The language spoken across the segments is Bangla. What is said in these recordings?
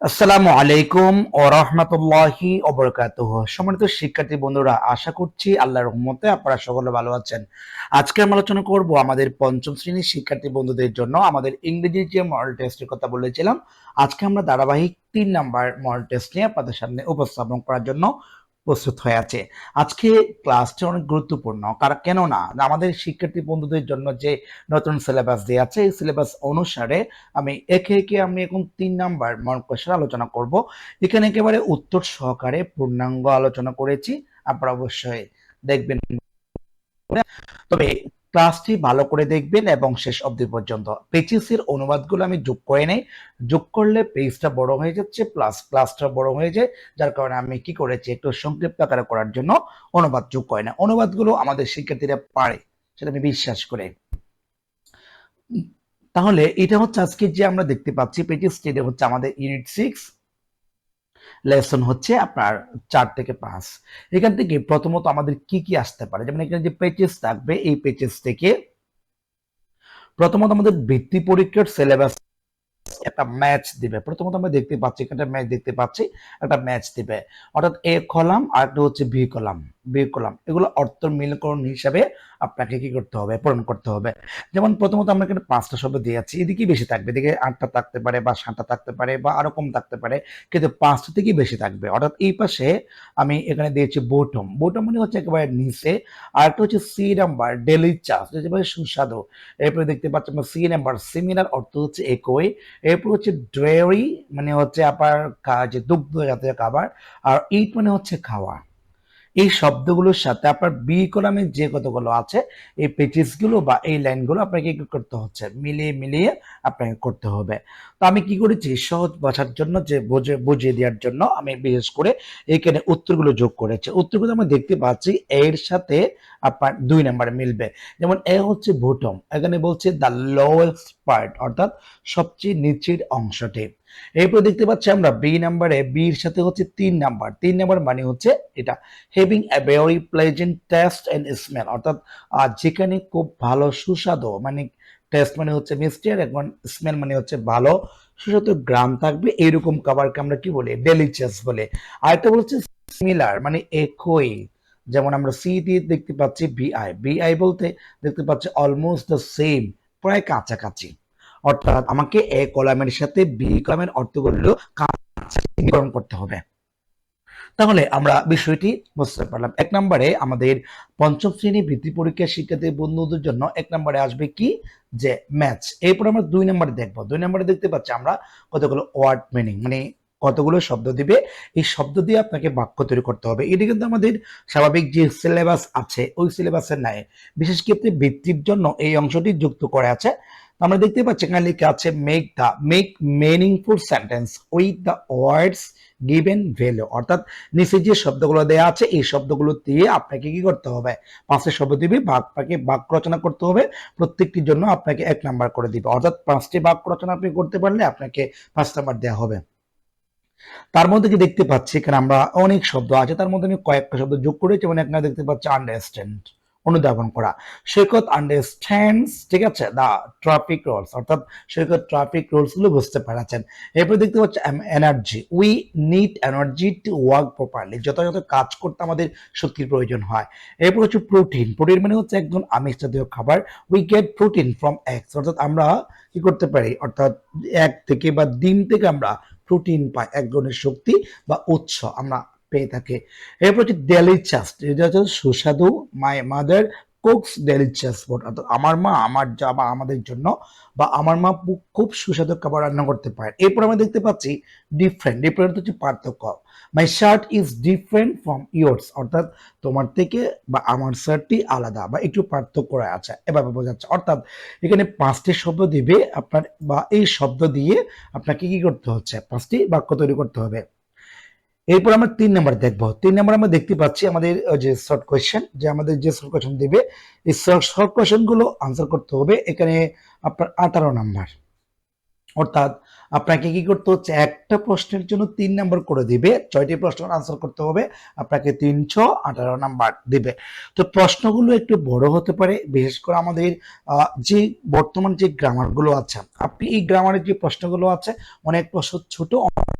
আসসালামু আলাইকুম ও রহমতুল্লাহি অবরকাত সম্মানিত শিক্ষার্থী বন্ধুরা, আশা করছি আল্লাহর রহমতে আপনারা সকলে ভালো আছেন। আজকে আমি আলোচনা করব আমাদের পঞ্চম শ্রেণির শিক্ষার্থী বন্ধুদের জন্য আমাদের ইংরেজির যে মডেল টেস্টের কথা বলেছিলাম, আজকে আমরা ধারাবাহিক তিন নাম্বার মডেল টেস্ট নিয়ে আপনাদের সামনে উপস্থাপন করার জন্য প্রস্তুত হয়ে আছে। আজকে ক্লাসটি অনেক গুরুত্বপূর্ণ, কারণ কেননা আমাদের শিক্ষার্থী বন্ধুদের জন্য যে নতুন সিলেবাস দেওয়া আছে, এই সিলেবাস অনুসারে আমি একে একে আমি এখন তিন নাম্বার মন কোশ্চেন আলোচনা করব। এখানে একেবারে উত্তর সহকারে পূর্ণাঙ্গ আলোচনা করেছি, আপনারা অবশ্যই দেখবেন। তবে ক্লাসটি ভালো করে দেখবেন এবং শেষ অবধি পর্যন্ত। পেচিসের অনুবাদগুলো আমি যোগ করে নেই। যোগ করলে পেজটা বড় হয়ে যাচ্ছে প্লাস ক্লাসটা বড় হয়ে যায়, যার কারণে আমি কি করেছি, একটু সংক্ষিপ্ত আকারে করার জন্য অনুবাদ যোগ করে না অনুবাদগুলো আমাদের শিক্ষার্থীরা পারে, সেটা আমি বিশ্বাস করে। তাহলে এটা হচ্ছে আজকে যে আমরা দেখতে পাচ্ছি পেজিস টেনে হচ্ছে আমাদের ইউনিট সিক্স লেসন হচ্ছে আপনার চার থেকে পাঁচ। এখান থেকে প্রথমত আমাদের কি কি আসতে পারে? যেমন এখানে যে পেজেস থাকবে, এই পেজেস থেকে প্রথমত আমাদের বৃত্তি পরীক্ষার সিলেবাস একটা ম্যাচ দিবে। প্রথমত আমরা দেখতে পাচ্ছি, একটা ম্যাচ দেখতে পাচ্ছি, একটা ম্যাচ দিবে। অর্থাৎ এ কলাম আর একটা হচ্ছে বি কলাম। বি কলাম এগুলো অর্থ মিলকরণ হিসাবে আপনাকে কি করতে হবে? পূরণ করতে হবে। যেমন প্রথমত আমরা এখানে পাঁচটা শব্দ দিয়ে যাচ্ছি। এদিকেই বেশি থাকবে? এদিকে আটটা থাকতে পারে বা সাতটা থাকতে পারে বা আরও কম থাকতে পারে। কিন্তু পাঁচটা থেকেই বেশি থাকবে? অর্থাৎ এই পাশে আমি এখানে দিয়েছি বোটম বোটম মানে হচ্ছে একেবারে নিচে। আর একটা হচ্ছে সি নাম্বার ডেলি চাষ যেভাবে সুস্বাদু। এরপরে দেখতে পাচ্ছি আমরা সি নাম্বার সিমিলার অর্থ হচ্ছে একই। এরপর হচ্ছে ড্রেয়ারি মানে হচ্ছে আপনার যে দুগ্ধ জাতীয় খাবার। আর ইট মানে হচ্ছে খাওয়া। এই শব্দগুলোর সাথে আপনার বি কলামে যে কতগুলো আছে, এই পেজেসগুলো বা এই লাইনগুলো আপনাকে কি করতে হচ্ছে? মিলিয়ে মিলিয়ে আপনাকে করতে হবে। তো আমি কি করেছি? সহজ ভাষার জন্য যে বুঝে, বুঝিয়ে দেওয়ার জন্য আমি বিশেষ করে এখানে উত্তরগুলো যোগ করেছি। উত্তরগুলো আমরা দেখতে পাচ্ছি এর সাথে আপনার দুই নাম্বারে মিলবে। যেমন, এ হচ্ছে ভুটম এখানে বলছে দ্য লোয়েস্ট পার্ট অর্থাৎ সবচেয়ে নিচের অংশটি। এরপর দেখতে পাচ্ছি আমরা বি নাম্বারে বির সাথে হচ্ছে তিন নাম্বার তিন নাম্বার মানে হচ্ছে এটা having a very pleasant taste and smell অর্থাৎ যেখানে খুব ভালো সুস্বাদু মানে টেস্ট মানে হচ্ছে মিষ্টি আর এখন স্মেল মানে হচ্ছে ভালো সুস্বাদু গ্রাম থাকবে। এইরকম খাবারকে আমরা কি বলি? ডেলিচিয়াস বলে। আর একটা বলছে সিমিলার মানে একই। যেমন আমরা সি দিয়ে দেখতে পাচ্ছি বিআই বিআই বলতে দেখতে পাচ্ছি অলমোস্ট দ্য সেম প্রায় কাছাকাছি। অর্থাৎ আমাকে এ কলামের সাথে বি কলামের অর্থগুলো কাছাকাছি করতে হবে। তাহলে আমরা বিষয়টি বুঝতে পারলাম। এক নম্বরে আমাদের পঞ্চম শ্রেণি বৃত্তি পরীক্ষা শিক্ষার্থী বন্ধুদের জন্য এক নম্বরে আসবে কি? যে ম্যাচ এরপর আমরা দুই নম্বরে দেখব। দুই নম্বরে দেখতে পাচ্ছি আমরা কতগুলো ওয়ার্ড মিনিং মানে কতগুলো শব্দ দিবে। এই শব্দ দিয়ে আপনাকে বাক্য তৈরি করতে হবে। এটি কিন্তু আমাদের স্বাভাবিক যে সিলেবাস আছে, ওই সিলেবাসের নাই বিশেষ ক্ষেত্রে বৃত্তির জন্য এই অংশটি যুক্ত করে আছে। আমরা দেখতে পাচ্ছি এখানে লেখা আছে make the make meaningful sentence with the words given below অর্থাৎ নিচে যে শব্দগুলো দেওয়া আছে, এই শব্দগুলো দিয়ে আপনাকে কি করতে হবে? পাঁচটা শব্দ দিবে, বাক্যকে বাক্য রচনা করতে হবে, প্রত্যেকটির জন্য আপনাকে এক নাম্বার করে দিবে। অর্থাৎ পাঁচটি বাক্য রচনা আপনি করতে পারলে আপনাকে পাঁচ নাম্বার দেওয়া হবে। তার মধ্যে কি দেখতে পাচ্ছি? এখানে আমরা অনেক শব্দ আছে, তার মধ্যে আমি কয়েকটা শব্দ যোগ করেছি যেমন এখানে দেখতে পাচ্ছি আন্ডারস্ট্যান্ড অনুধাবন করা। সৈকত আন্ডারস্ট্যান্ডস ঠিক আছে? দা ট্রাফিক রুলস অর্থাৎ সৈকত ট্রাফিক রুলসগুলো বুঝতে পারছেন। এরপর দেখতে পাচ্ছি energy we need energy to work properly যথাযথ কাজ করতে আমাদের শক্তির প্রয়োজন হয়। এরপর হচ্ছে প্রোটিন প্রোটিন মানে হচ্ছে একজন আমিষ জাতীয় খাবার। We get protein from eggs অর্থাৎ আমরা কি করতে পারি? অর্থাৎ এক থেকে বা ডিম থেকে আমরা প্রোটিন পাই, এক ধরনের শক্তি বা উৎস। আমরা পেয়ে থাকে। এরপর হচ্ছে ডেলিচাস এটা হচ্ছে সুস্বাদু my, mother cooks delicious food অর্থাৎ আমার মা, আমার যা বা আমাদের জন্য বা আমার মা খুব সুস্বাদু খাবার রান্না করতে পারে। এরপর আমরা দেখতে পাচ্ছি ডিফারেন্ট ডিফারেন্ট হচ্ছে পার্থক্য। My shirt is different from yours অর্থাৎ তোমার থেকে বা আমার শার্টটি আলাদা বা একটু পার্থক্য আছে। এভাবে বোঝাচ্ছে অর্থাৎ এখানে পাঁচটি শব্দ দিবে আপনার বা এই শব্দ দিয়ে আপনাকে কি করতে হচ্ছে? পাঁচটি বাক্য তৈরি করতে হবে। এরপর আমরা তিন নাম্বার দেখব। তিন নাম্বার আমরা দেখতে পাচ্ছি আমাদের যে শর্ট কোয়েশ্চেন যে আমাদের যে শর্ট কোয়েশ্চেন দেবে, এই শর্ট কোয়েশ্চেনগুলো আনসার করতে হবে। এখানে আপনার আঠারো নাম্বার। অর্থাৎ আপনাকে কি করতে হচ্ছে? একটা প্রশ্নের জন্য তিন নাম্বার করে দিবে। ছয়টি প্রশ্ন আনসার করতে হবে। আপনাকে তিনশো আঠারো নাম্বার দিবে। তো প্রশ্নগুলো একটু বড় হতে পারে। বিশেষ করে আমাদের যে বর্তমান যে গ্রামারগুলো আছে। আপনি এই গ্রামারের যে প্রশ্নগুলো আছে, অনেক প্রশ্ন ছোট,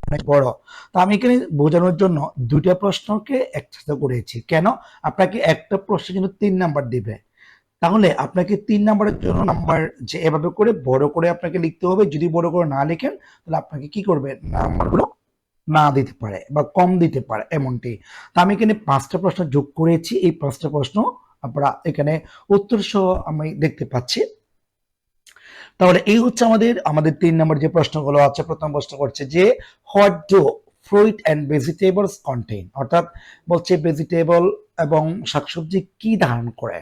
অনেক বড়। তো আমি এখানে বোঝানোর জন্য দুইটা প্রশ্নকে একসাথে করেছি। কেন? আপনাকে একটা প্রশ্ন কিন্তু তিন নাম্বার দিবে। তাহলে আপনাকে তিন নাম্বারের জন্য নাম্বার যে এভাবে করে বড় করে আপনাকে লিখতে হবে। যদি বড় করে না লিখেন, তাহলে আপনাকে কি করবে? নাম্বারগুলো না দিতে পারে বা কম দিতে পারে এমনটি। তা আমি এখানে পাঁচটা প্রশ্ন যোগ করেছি। এই পাঁচটা প্রশ্ন আপনারা এখানে উত্তর সহ আমি দেখতে পাচ্ছি। তাহলে এই হচ্ছে আমাদের আমাদের তিন নম্বর যে প্রশ্নগুলো আছে, প্রথম প্রশ্ন করছে যে what do fruit and vegetables contain অর্থাৎ বলছে ভেজিটেবল এবং শাকসবজি কি ধারণ করে?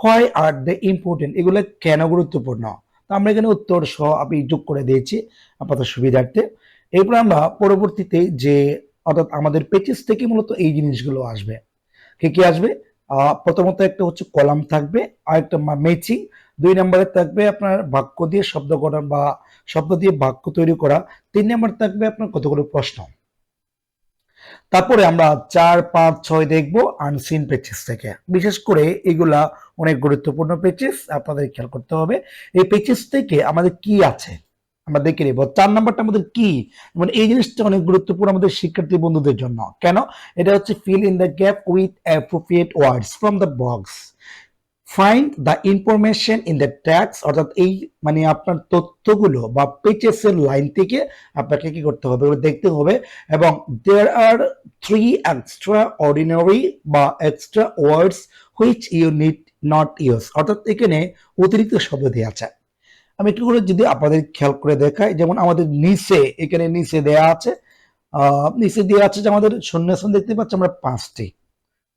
হোয়াই আর দ্য ইম্পর্টেন্ট এগুলো কেন গুরুত্বপূর্ণ? তো আমরা এখানে উত্তর সহ আমি যোগ করে দিয়েছি আপাতত সুবিধার্থে। এরপর আমরা পরবর্তীতে যে অর্থাৎ আমাদের পেচেস থেকে মূলত এই জিনিসগুলো আসবে। কি কি আসবে? প্রথমত একটা হচ্ছে কলাম থাকবে আর একটা ম্যাচিং দুই নম্বরে থাকবে আপনার বাক্য দিয়ে শব্দ করা বা শব্দ দিয়ে বাক্য তৈরি করা, তিন নম্বর থাকবে আপনার কতগুলো প্রশ্ন। তারপরে আমরা চার, পাঁচ, ছয় দেখব আনসিন পেচেস থেকে। বিশেষ করে এগুলা অনেক গুরুত্বপূর্ণ পেচেস আপনাদের খেয়াল করতে হবে। এই পেচেস থেকে আমাদের কি আছে? আমরা দেখে নেব। চার নাম্বারটা আমাদের কি? মানে এই জিনিসটা অনেক গুরুত্বপূর্ণ আমাদের শিক্ষার্থী বন্ধুদের জন্য। কেন? এটা হচ্ছে fill in the gap with appropriate words from the box find the information in the text অর্থাৎ এই মানে আপনার তথ্যগুলো বা পেচেস এর লাইন থেকে আপনাকে কি করতে হবে? দেখতে হবে। এবং there are three extraordinary বা extra words which you need not use অর্থাৎ এখানে অতিরিক্ত শব্দ দেওয়া আছে। আমি একটু করে যদি আপনাদের খেয়াল করে দেখাই, যেমন আমাদের নিচে, এখানে নিচে দেয়া আছে। নিচে দেওয়া আছে যে আমাদের শূন্যাসন দেখতে পাচ্ছি আমরা পাঁচটি।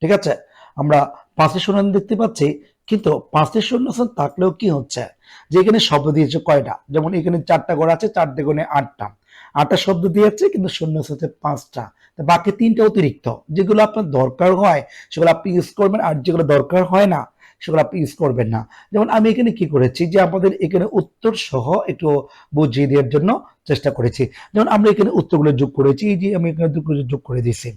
ঠিক আছে? আমরা পাঁচটি শূন্যাসন দেখতে পাচ্ছি। কিন্তু পাঁচটি শূন্যাসন থাকলেও কি হচ্ছে? যে এখানে শব্দ দিয়েছে কয়টা? যেমন এখানে চারটা ঘর আছে, চারটে গুণে আটটা। আটটা শব্দ দিয়েছে, কিন্তু শূন্যাসনে পাঁচটা। বাকি তিনটা অতিরিক্ত, যেগুলো আপনার দরকার হয়, সেগুলো আপনি ইউজ করবেন, আর যেগুলো দরকার হয় না, সেগুলো আপনি ইউজ করবেন না। যেমন আমি এখানে কি করেছি? যে আমাদের এখানে উত্তর সহ একটু বুঝিয়ে দেওয়ার জন্য চেষ্টা করেছি। যেমন আমরা এখানে উত্তরগুলো যোগ করেছি, এই যে আমি এখানে যোগ করে দিয়েছি।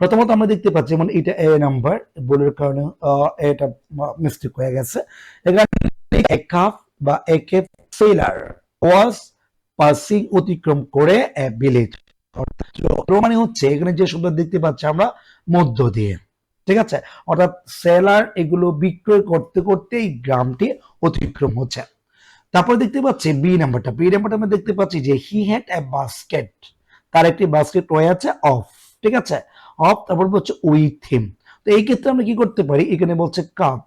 প্রথমত আমরা দেখতে পাচ্ছি, যেমন এটা এ নাম্বার ভুলের কারণে এটা মিস্টেক হয়ে গেছে। এক কাপ বা এক সেলার ওয়াজ পাসিং অতিক্রম করে এ ভিলেজ মানে হচ্ছে, এখানে যে শব্দ দেখতে পাচ্ছি আমরা, মধ্য দিয়ে। ঠিক আছে? অর্থাৎ সেলার এগুলো বিক্রয় করতে করতে এই গ্রামটি অতিক্রম হচ্ছে। তারপর দেখতে পাচ্ছি বি নাম্বারটা বি নাম্বারটা আমরা দেখতে পাচ্ছি যে হি হ্যাড এ বাস্কেট তার একটি বাস্কেট রয়ে আছে অফ ঠিক আছে? অফ, তারপর হচ্ছে উইথ হিম তো এই ক্ষেত্রে আমরা কি করতে পারি? এখানে বলছে কাপ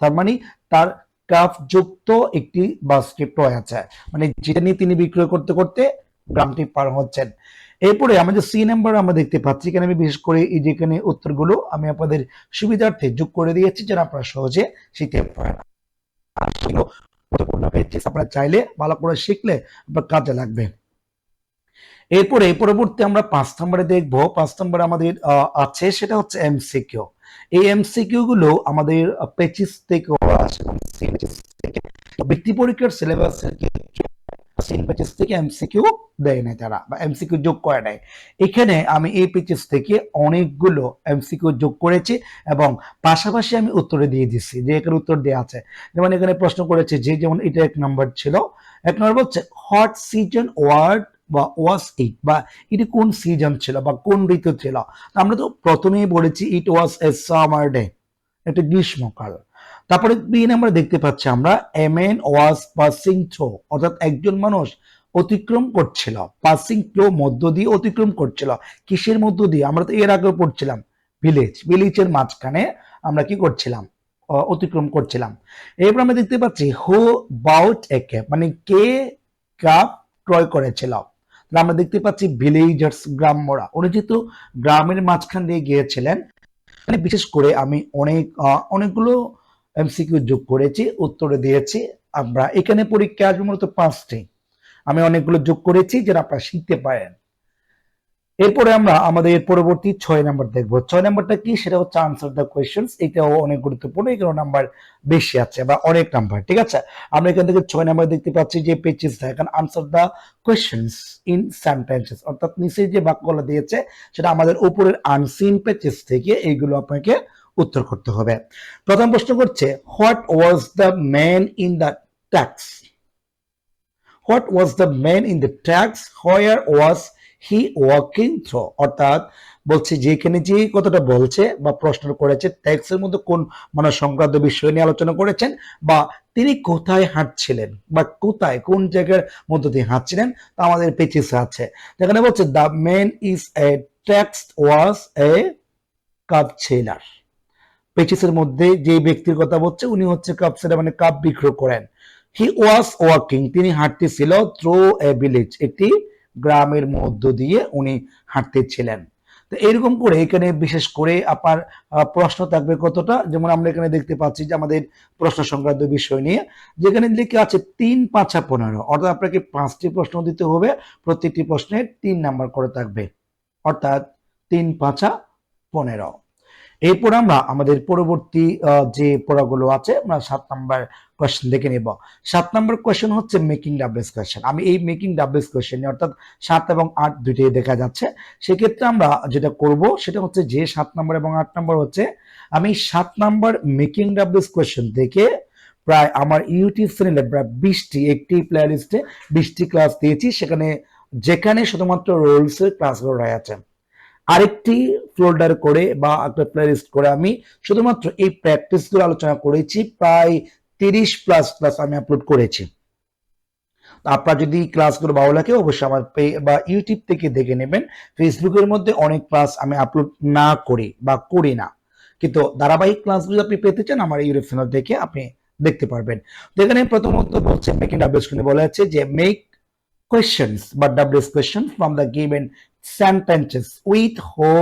তার মানে তার কাপ যুক্ত একটি বাস্কেট রয়ে আছে। মানে যেটা নিয়ে তিনি বিক্রয় করতে করতে গ্রামটি পার হচ্ছেন। এরপরে আমাদের সি নাম্বার আমরা দেখতে পাচ্ছি। এখানে আমি বিশেষ করে এই যেখানে উত্তরগুলো আমি আপনাদের সুবিধার্থে যোগ করে দিয়েছি, যেন আপনারা সহজে শিখতে পারেন। আপনারা চাইলে ভালো করে শিখলে আপনার কাজে লাগবে। এরপরে, পরবর্তী আমরা পাঁচ নম্বরে দেখব, পাঁচ নম্বরে আমাদের আছে সেটা হচ্ছে এমসিকিউ এই এমসিকিউ গুলো আমাদের পেচিস থেকে আসে বৃত্তি পরীক্ষার সিলেবাসের থেকে এমসিকিউ দেয় না তারা, বা এমসিকিউ যোগ করে নেয় এখানে আমি এই পেচিস থেকে অনেকগুলো এমসিকিউ যোগ করেছি এবং পাশাপাশি আমি উত্তরে দিয়ে দিচ্ছি, যে এখানে উত্তর দেওয়া আছে। যেমন এখানে প্রশ্ন করেছে যে, যেমন এটা এক নম্বর ছিল। এক নম্বর বলছে হট সিজন ওয়ার্ড বা ওয়াজ ইট বা এটি কোন সিজন ছিল, বা কোন ঋতু ছিল। আমরা তো প্রথমেই বলেছি ইট ওয়াজ এ সামার ডে এটা গ্রীষ্মকাল। তারপরে বি আমরা দেখতে পাচ্ছি, আমরা a man was passing through অর্থাৎ একজন মানুষ অতিক্রম করছিল পাসিং থ্রো মধ্য দিয়ে অতিক্রম করছিল, কিসের মধ্য দিয়ে? আমরা তো এর আগে পড়ছিলাম ভিলেজ ভিলেজের মাঝখানে আমরা কি করছিলাম অতিক্রম করছিলাম। এরপর আমরা দেখতে পাচ্ছি হু বাউট এ ক্যাপ মানে কে কাপ ক্রয় করেছিল? আমরা দেখতে পাচ্ছি ভিলেজার্স গ্রাম্যরা। উনি যেহেতু গ্রামের মাঝখান দিয়ে গিয়েছিলেন বিশেষ করে আমি অনেক অনেকগুলো এমসিকিউ যোগ করেছি, উত্তরে দিয়েছি। আমরা এখানে পরীক্ষা আসবে মূলত পাঁচটি। আমি অনেকগুলো যোগ করেছি যেটা আপনারা শিখতে পারেন। এরপরে আমরা আমাদের পরবর্তী ছয় নাম্বার দেখব। ছয় নাম্বারটা কি? সেটা হচ্ছে আনসার দ্য কোয়েশ্চেন্স এটাও অনেক গুরুত্বপূর্ণ এখানে নাম্বার বেশি আছে বা অনেক নাম্বার, ঠিক আছে? আমরা এখান থেকে ছয় নাম্বার দেখতে পাচ্ছি যে পেচিস এখানে answer the questions in sentences অর্থাৎ নিচে যে বাক্যগুলো দিয়েছে, সেটা আমাদের উপরের আনসিন পেচেস থেকে এইগুলো আপনাকে উত্তর করতে হবে। প্রথম প্রশ্ন করছে what was the man in the text what was the man in the text where was he walking through অর্থাৎ বলছে যেখানে যে কথাটা বলছে বা প্রশ্ন করেছে ট্যাক্সের মধ্যে কোন মানে সংক্রান্ত বিষয় নিয়ে আলোচনা করেছেন বা তিনি কোথায় হাঁটছিলেন বা কোথায়, কোন জায়গার মধ্য দিয়ে হাঁটছিলেন তা আমাদের পেচিসে আছে। যেখানে বলছে the man is a text was a cobbler পেচিসের মধ্যে যে ব্যক্তির কথা বলছে, উনি হচ্ছে কাপ সেলার মানে কাপ বিক্রয় করেন। হি ওয়াজ ওয়াকিং তিনি হাঁটতেছিল থ্রু এ ভিলেজ একটি গ্রামের মধ্য দিয়ে উনি হাঁটতেছিলেন। তো এরকম করে এখানে বিশেষ করে আপনার প্রশ্ন থাকবে কতটা? যেমন আমরা এখানে দেখতে পাচ্ছি যে আমাদের প্রশ্ন সংক্রান্ত বিষয় নিয়ে, যেখানে লিখে আছে তিন পাঁচা পনেরো। অর্থাৎ আপনাকে পাঁচটি প্রশ্ন দিতে হবে। প্রত্যেকটি প্রশ্নে তিন নাম্বার করে থাকবে। অর্থাৎ তিন পাঁচা পনেরো। এরপর আমরা আমাদের পরবর্তী যে পড়াগুলো আছে, আমরা সাত নাম্বার কোয়েশ্চেন দেখে নেব। সাত নাম্বার কোয়েশ্চেন হচ্ছে মেকিং ডাব্লিউএস কোয়েশ্চেন আমি এই মেকিং ডাব্লিউএস কোয়েশ্চেন অর্থাৎ সাত এবং আট দুইটাই দেখা যাচ্ছে। সেক্ষেত্রে আমরা যেটা করব, সেটা হচ্ছে যে সাত নাম্বার এবং আট নাম্বার হচ্ছে, আমি সাত নাম্বার মেকিং ডাব্লিউএস কোয়েশ্চেন থেকে প্রায় আমার ইউটিউব চ্যানেলে প্রায় বিশটি, একটি প্লে বিশটি ক্লাস দিয়েছি। সেখানে যেখানে শুধুমাত্র রোলসের ক্লাসগুলো রয়েছে। আরেকটি ফোল্ডার করে বা একটা প্লেলিস্ট করে আমি শুধুমাত্র এই প্র্যাকটিসগুলো আলোচনা করেছি, প্রায় তিরিশ প্লাস প্লাস আমি আপলোড করেছি। আপনার যদি ক্লাসগুলো ভালো লাগে, অবশ্যই আমার পে- বা ইউটিউব থেকে দেখে নেবেন। ফেসবুকের মধ্যে অনেক ক্লাস আমি আপলোড না করি বা করি না। কিন্তু ধারাবাহিক ক্লাসগুলো আপনি পেতে চান, আমার ইউটিউব চ্যানেল দেখে আপনি দেখতে পারবেন। তো এখানে প্রথমত বলছে মেকিং ডাব্লিউএস বলা আছে যে মেক questions বা W S question from the given sentences with হো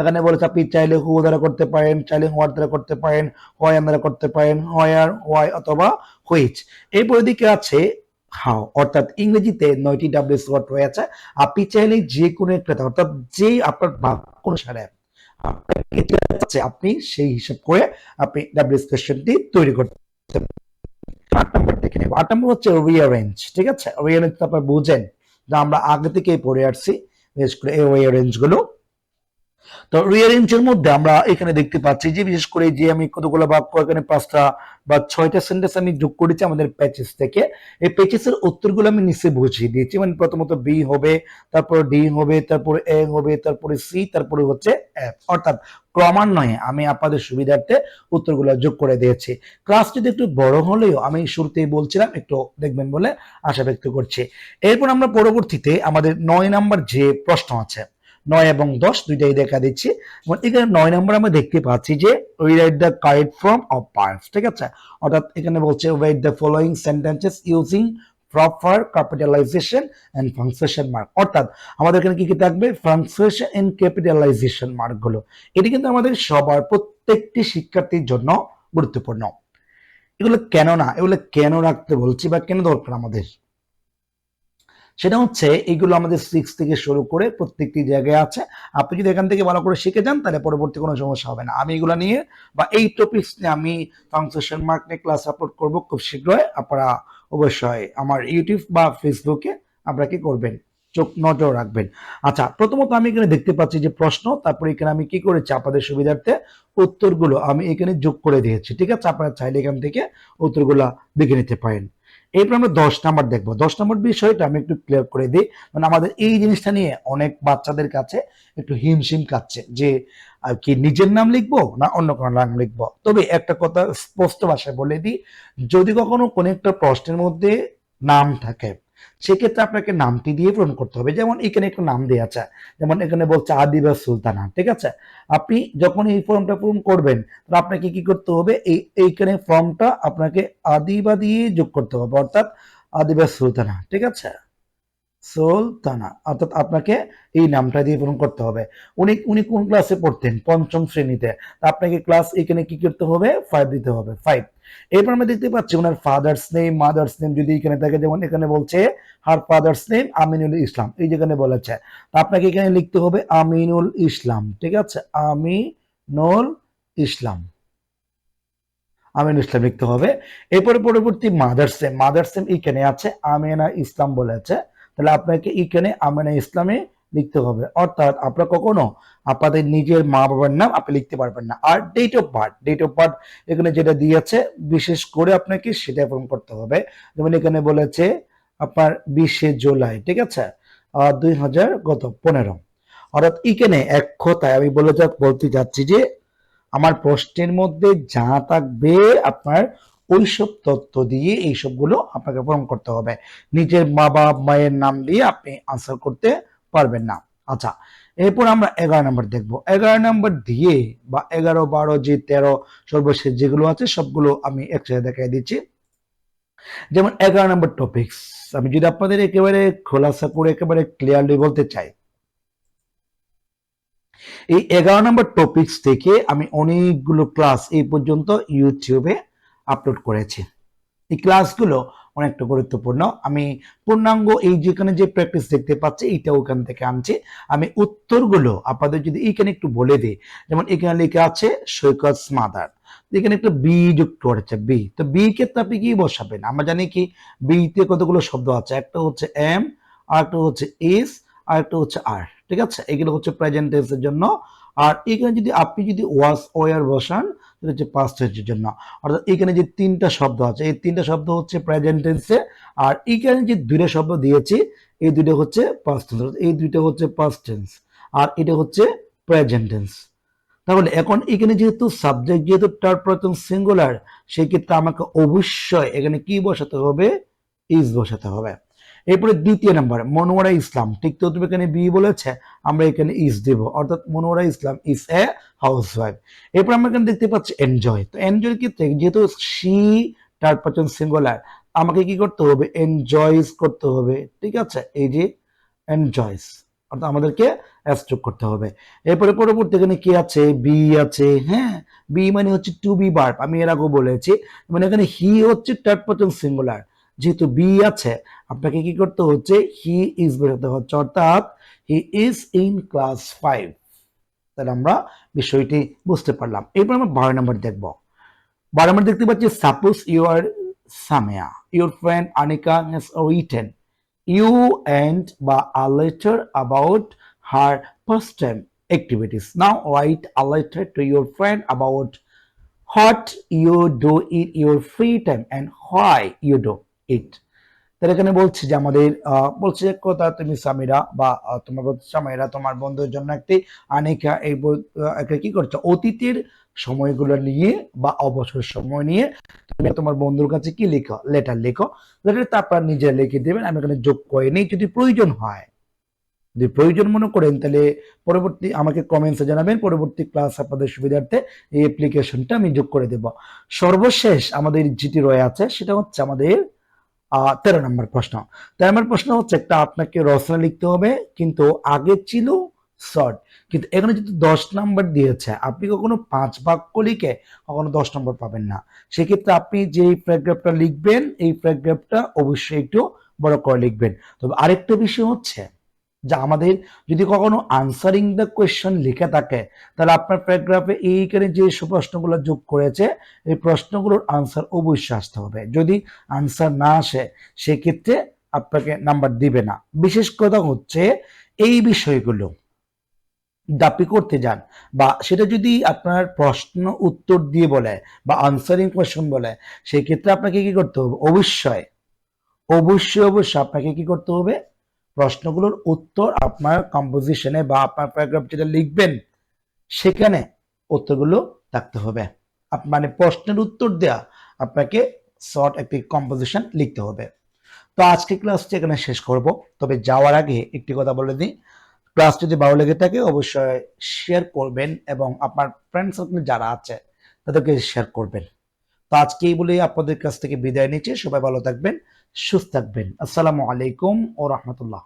এখানে বলেছে আপনি চাইলে হু দ্বারা করতে পারেন চাইলে হোয়ার দ্বারা করতে পারেন হয় দ্বারা করতে পারেন হোয়ার হোয়াই অথবা হুইচ এরপর দিকে আছে হাউ অর্থাৎ ইংরেজিতে নয়টি ডাব্লিউএস ওয়ার্ড রয়েছে। আপনি চাইলে যে কোনো একটা অর্থাৎ যে আপনার বাক্য অনুসারে আছে, আপনি সেই হিসাব করে আপনি কোয়েশ্চেনটি তৈরি করতে। আট আট নম্বর হচ্ছে রিয়ারেঞ্জ ঠিক আছে? রিয়ারেঞ্জ আপনার বুঝেন। যা আমরা আগে থেকেই পড়ে আসছি। বিশেষ করে তো রিয়ারেঞ্জের মধ্যে আমরা এখানে দেখতে পাচ্ছি যে, বিশেষ করে যে আমি কতগুলো বাক্য এখানে পাঁচটা বা ছয়টা সেন্টেন্স আমি যোগ করেছি আমাদের প্যাচেস থেকে, এই প্যাচেসের উত্তরগুলো আমি নিচে বুঝিয়ে দিয়েছি। মানে প্রথমত বি হবে, তারপর ডি হবে, তারপরে এ হবে, তারপরে সি তারপরে হচ্ছে এফ অর্থাৎ ক্রমান্বয়ে আমি আপনাদের সুবিধার্থে উত্তরগুলো যোগ করে দিয়েছি। ক্লাস যদি একটু বড় হলেও আমি শুরুতেই বলছিলাম, একটু দেখবেন বলে আশা ব্যক্ত করছি। এরপর আমরা পরবর্তীতে আমাদের নয় নাম্বার যে প্রশ্ন আছে নয় এবং দশ দুইটাই দেখা দিচ্ছি। এবং এখানে নয় নম্বর আমরা দেখতে পাচ্ছি যে write the correct form of parts ঠিক আছে? অর্থাৎ এখানে বলছে write the following sentences using proper capitalization and function mark অর্থাৎ আমাদের এখানে কি কি থাকবে? ফাংশন এন্ড ক্যাপিটালাইজেশন মার্কগুলো এটি কিন্তু আমাদের সবার প্রত্যেকটি শিক্ষার্থীর জন্য গুরুত্বপূর্ণ। এগুলো কেন না? এগুলো কেন রাখতে বলছি বা কেন দরকার আমাদের? সেটা হচ্ছে এগুলো আমাদের সিক্স থেকে শুরু করে প্রত্যেকটি জায়গায় আছে। আপনি যদি এখান থেকে ভালো করে শিখে যান, তাহলে পরবর্তী কোনো সমস্যা হবে না। আমি এগুলো নিয়ে বা এই টপিকস নিয়ে আমি ফাংশন মার্ক নিয়ে ক্লাস আপলোড করব খুব শীঘ্রই। আপনারা অবশ্যই আমার ইউটিউব বা ফেসবুকে আপনারা কি করবেন? চোখ নজর রাখবেন। আচ্ছা প্রথমত আমি এখানে দেখতে পাচ্ছি যে প্রশ্ন, তারপরে এখানে আমি কি করেছি আপনাদের সুবিধার্থে? উত্তরগুলো আমি এখানে যোগ করে দিয়েছি, ঠিক আছে? আপনারা চাইলে এখান থেকে উত্তরগুলো দেখে নিতে পারেন। এরপর আমরা দশ নাম্বার দেখব। দশ নম্বর বিষয়টা আমি একটু ক্লিয়ার করে দিই। মানে আমাদের এই জিনিসটা নিয়ে অনেক বাচ্চাদের কাছে একটু হিমশিম কাচ্ছে যে, আর কি নিজের নাম লিখব না অন্য কোনো নাম লিখব? তবে একটা কথা স্পষ্ট ভাষায় বলে দিই, যদি কখনো কোনো একটা প্রশ্নের মধ্যে নাম থাকে সেক্ষেত্রে আপনাকে নামটি দিয়ে পূরণ করতে হবে। যেমন এখানে একটু নাম দেওয়া আছে। যেমন এখানে বলছে আদিবাস সুলতানা, ঠিক আছে? আপনি যখন এই ফর্মটা পূরণ করবেন, তাহলে আপনাকে কি করতে হবে? এই, এইখানে ফর্মটা আপনাকে আদিবা দিয়ে যোগ করতে হবে, অর্থাৎ আদিবাস সুলতানা, ঠিক আছে? সুলতানা। অর্থাৎ আপনাকে এই নামটা দিয়ে পূরণ করতে হবে। উনি উনি কোন ক্লাসে পড়তেন? পঞ্চম শ্রেণীতে। আপনাকে ক্লাস এখানে কি করতে হবে? ফাইভ দিতে হবে। ফাইভ এরপর আমরা দেখতে পাচ্ছি ওনার ফাদার্স নেম মাদার্স নেম যদি এখানে থাকে, যেমন এখানে বলছে her father's name Aminul Islam. এই যেখানে বলেছে। আপনাকে এখানে লিখতে হবে, আমিনুল ইসলাম। ঠিক আছে? আমিনুল ইসলাম। আমিনুল ইসলাম লিখতে হবে। এরপরে পরবর্তী মাদার্স নেম মাদার্স নেম এখানে আছে, আমিনা ইসলাম বলেছে। তাহলে আপনাকে এখানে আমিনা ইসলামে লিখতে হবে। অর্থাৎ আপনারা কখনো আপনাদের নিজের মা বাবার নাম আপনি লিখতে পারবেন না। আর date of birth date of birth এখানে যেটা দিয়েছে, বিশেষ করে আপনাকে সেটা পূরণ করতে হবে। যেমন এখানে বলেছে আপনার বিশে জুলাই, ঠিক আছে? দুই হাজার গত পনেরো। অর্থাৎ এখানে এক কথায় আমি বলে বলতে যাচ্ছি যে, আমার প্রশ্নের মধ্যে যা থাকবে আপনার ওইসব তথ্য দিয়ে এই সবগুলো আপনাকে পূরণ করতে হবে। নিজের মা বাবা মায়ের নাম দিয়ে আপনি আনসার করতে পারবেন না। আচ্ছা এরপর আমরা এগারো নম্বর দেখব। এগারো নম্বর দিয়ে বা এগারো, বারো, যে তেরো সর্বশেষ যেগুলো আছে, সবগুলো আমি একসাথে দেখাই দিচ্ছি। যেমন এগারো নম্বর টপিকস আমি যদি আপনাদের একেবারে খোলাসা করে একেবারে ক্লিয়ারলি বলতে চাই, এই এগারো নম্বর টপিকস থেকে আমি অনেকগুলো ক্লাস এই পর্যন্ত ইউটিউবে আপলোড করেছি। এই ক্লাসগুলো অনেকটা গুরুত্বপূর্ণ। আমি পূর্ণাঙ্গ এই যেখানে যে প্র্যাকটিস দেখতে পাচ্ছি, এইটা ওখান থেকে আনছি। আমি উত্তরগুলো আপনাদের যদি এইখানে একটু বলে দিই, যেমন এখানে লেখা আছে, সৈকত মাদার। এখানে একটা বি যুক্ত করেছে বি। তো বি ক্ষেত্রে আপনি কি বসাবেন? আমরা জানি কি বিতে কতগুলো শব্দ আছে? একটা হচ্ছে এম আর একটা হচ্ছে এস আর একটা হচ্ছে আর। ঠিক আছে? এগুলো হচ্ছে প্রেজেন্ট টেন্সের জন্য। আর এখানে যদি আপনি যদি ওয়াস ওয়ার বসান সেটা হচ্ছে পাস্ট টেন্সের জন্য। অর্থাৎ এখানে যে তিনটা শব্দ আছে, এই তিনটা শব্দ হচ্ছে প্রেজেন্ট টেন্সে আর এখানে যে দুইটা শব্দ দিয়েছি, এই দুইটা হচ্ছে পাস্ট টেন্স এই দুইটা হচ্ছে পাস্ট টেন্স আর এটা হচ্ছে প্রেজেন্ট টেন্স তাহলে এখন এখানে যেহেতু সাবজেক্ট যেহেতু থার্ড পারসন সিঙ্গুলার সেক্ষেত্রে আমাকে অবশ্যই এখানে কি বসাতে হবে? ইজ বসাতে হবে। এরপরে দ্বিতীয় নাম্বার, মনোয়ারা ইসলাম। ঠিক তো তুমি এখানে বি বলেছে, আমরা এখানে ইস দেব। অর্থাৎ Monowara Islam is a housewife এরপর আমরা এখানে দেখতে পাচ্ছি এনজয় তো এনজয় ক্ষেত্রে যেহেতু সি থার্ড পারসন সিঙ্গুলার আমাকে কি করতে হবে? এনজয়স করতে হবে। ঠিক আছে? এই যে এনজয়স অর্থাৎ আমাদেরকে যোগ করতে হবে। এরপরে পরবর্তী এখানে কি আছে? বি আছে। হ্যাঁ বি মানে হচ্ছে টু বি বার্ব আমি এর আগেও বলেছি। মানে এখানে হি হচ্ছে থার্ড পারসন সিঙ্গুলার যেহেতু বি আছে, আপনাকে কি করতে হচ্ছে? হি ইজ বোঝাতে হচ্ছে, অর্থাৎ he is in class five তাহলে আমরা বিষয়টি বুঝতে পারলাম। এরপর আমরা বারো নম্বর দেখব। বারো নম্বর দেখতে পাচ্ছি suppose you are Samia your friend Anika has written you and বা a letter about her first time activities. Now write a letter to your friend about what you do in your free time and why you do তাহলে এখানে বলছি যে আমাদের বলছে এক কথা তুমি সামিরা বা তোমার তোমার বন্ধুর জন্য একটি আনিকা, এই কি করছ? অতীতের সময়গুলো নিয়ে বা অবসর সময় নিয়ে তুমি তোমার বন্ধুর কাছে কি লেখো? লেটার লেখো। লেটার তারপর নিজে লিখে দেবেন, আমি এখানে যোগ করে নেই। যদি প্রয়োজন হয়, যদি প্রয়োজন মনে করেন, তাহলে পরবর্তী আমাকে কমেন্টসে জানাবেন। পরবর্তী ক্লাস আপনাদের সুবিধার্থে এই অ্যাপ্লিকেশনটা আমি যোগ করে দেব। সর্বশেষ আমাদের যেটি রয়ে আছে, সেটা হচ্ছে আমাদের তেরো নম্বর প্রশ্ন। তেরো নম্বর প্রশ্ন হচ্ছে একটা আপনাকে রচনা লিখতে হবে, কিন্তু আগে ছিল শর্ট কিন্তু এখানে যদি দশ নম্বর দিয়েছে, আপনি কখনো পাঁচ বাক্য লিখে কখনো দশ নম্বর পাবেন না। সেক্ষেত্রে আপনি যে প্যারাগ্রাফটা লিখবেন, এই প্যারাগ্রাফটা অবশ্যই একটু বড় করে লিখবেন। তবে আরেকটা বিষয় হচ্ছে যে আমাদের যদি কখনো আনসারিং দ্য কোয়েশ্চেন লিখে থাকে, তাহলে আপনার প্যারাগ্রাফে এইখানে যে প্রশ্নগুলো যোগ করেছে, এই প্রশ্নগুলোর আনসার অবশ্যই আসতে হবে। যদি আনসার না আসে, সেক্ষেত্রে আপনাকে নাম্বার দিবে না। বিশেষ কথা হচ্ছে, এই বিষয়গুলো দাপি করতে যান বা সেটা যদি আপনার প্রশ্ন উত্তর দিয়ে বলে বা আনসারিং কোয়েশ্চেন বলে সেই ক্ষেত্রে আপনাকে কি করতে হবে? অবশ্যই অবশ্যই অবশ্যই আপনাকে কি করতে হবে? প্রশ্নগুলোর উত্তর আপনার কম্পোজিশনে বা আপনার প্যারাগ্রাফ যেটা লিখবেন, সেখানে উত্তরগুলো থাকতে হবে। মানে প্রশ্নের উত্তর দেয়া আপনাকে শর্ট একটি কম্পোজিশন লিখতে হবে। তো আজকে ক্লাসটি এখানে শেষ করব। তবে যাওয়ার আগে একটি কথা বলে দিই। ক্লাস যদি ভালো লেগে থাকে, অবশ্যই শেয়ার করবেন এবং আপনার ফ্রেন্ড সার্কেল যারা আছে, তাদেরকে শেয়ার করবেন। তো আজকে এই বলেই আপনাদের কাছ থেকে বিদায় নিচ্ছি। সবাই ভালো থাকবেন। সুস্থ থাকবেন আসসালামু আলাইকুম ও রহমতুল্লাহ